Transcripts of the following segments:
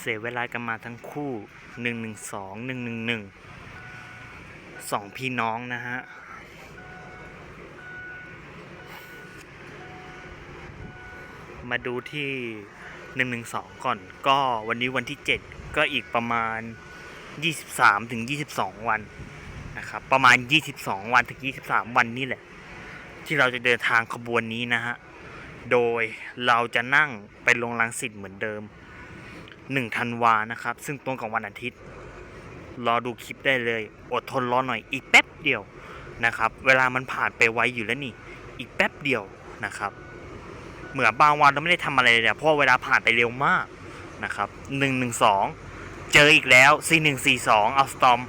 เสียเวลากันมาทั้งคู่หนึ่งหนึ่งสองหนึ่งหนึ่งหนึ่งสองพี่น้องนะฮะ มาดูที่หนึ่งหนึ่งสองก่อน ก็วันนี้วันที่เจ็ดก็อีกประมาณยี่สิบสามถึงยี่สิบสองวันนะครับ ประมาณยี่สิบสองวันถึงยี่สิบสามวันนี่แหละ ที่เราจะเดินทางขบวนนี้นะฮะ โดยเราจะนั่งไปลงรังสิตเหมือนเดิม หนึ่งธันวานะครับ ซึ่งตรงกับวันอาทิตย์ รอดูคลิปได้เลย อดทนรอหน่อยอีกแป๊บเดียวนะครับ เวลามันผ่านไปไวอยู่แล้วนี่ อีกแป๊บเดียวนะครับ เหมือนบางวันเราไม่ได้ทำอะไรเลยเพราะเวลาผ่านไปเร็วมากนะครับหนึ่งหนึ่งสองเจออีกแล้ว C หนึ่งสี่สองอัลสตอม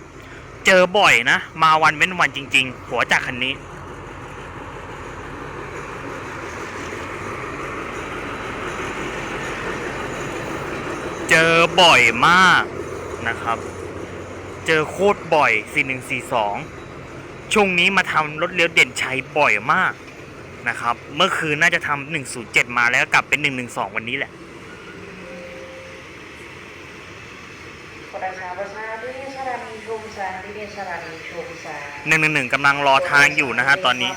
เจอบ่อยนะ มาวันเว้นวันจริง ๆ หัวจากคันนี้ อบ่อยมากนะครับ เจอโคตรบ่อย 4142 ช่วงนี้มาทำรถเลี้ยวเด่นชัยบ่อยมากนะครับ เมื่อคืนน่าจะทำ107 มาแล้วกลับเป็น 112 วันนี้แหละประชาประชาดิสรานีชุมสงดิสรานีชุมแสงกำลังรอทางอยู่นะฮะตอนนี้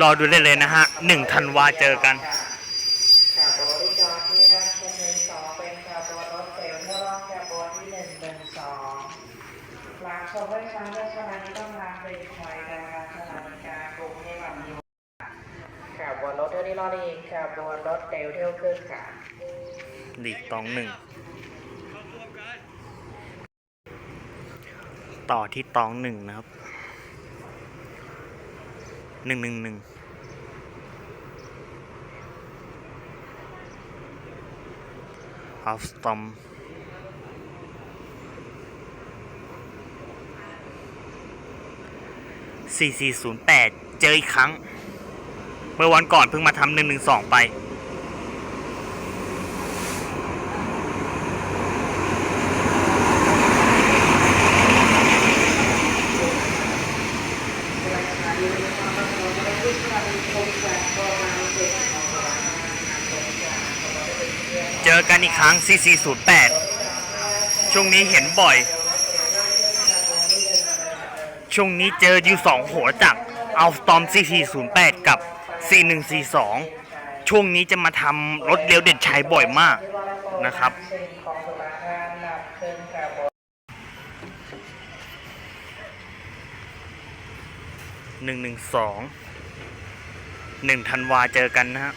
รอดูได้เลยนะฮะ1ธันวาเจอกัน ข่าวบริจาคที่นักชมหนึ่งสองเป็นข่าวตัวรถเซลล์เพื่อรอบข่าวบอที่หนึ่งหนึ่งสอง หลังชมไว้ช้างดิสรานีต้องลางเป็นควายการสถานีกลารณ์กรุงเทพมหานครข่าวบนรถเที่ยวนี้รอดอีกข่าวบนรถเร็วเที่ยวขึ้นค่ะหลีกตองหนึ่ง ต่อที่ตองหนึ่งนะครับหนึ่งหนึ่งหนึ่งอัลสตอม สี่สี่ศูนย์แปดเจออีกครั้ง เมื่อวันก่อนเพิ่งมาทำหนึ่งหนึ่งสองไปเจอกันอีกครั้ง 4408 ช่วงนี้เห็นบ่อย ช่วงนี้เจออยู่สองหัวจากเอาตอม 4408 กับ 4142 ช่วงนี้จะมาทำรถเลี้ยวเด่นชัยบ่อยมากนะครับ หนึ่งหนึ่งสอง หนึ่งธันวาเจอกันนะฮะ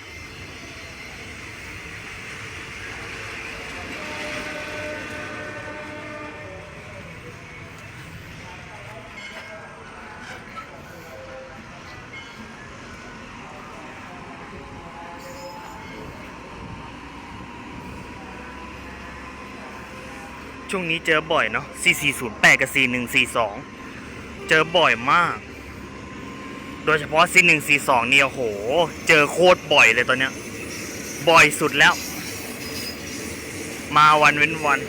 ช่วงนี้เจอบ่อยเนาะ4408 กับ4142 เจอบ่อยมาก โดยเฉพาะ4142 เนี่ยโห เจอโคตรบ่อยเลยตอนเนี้ย บ่อยสุดแล้ว มาวันเว้นวัน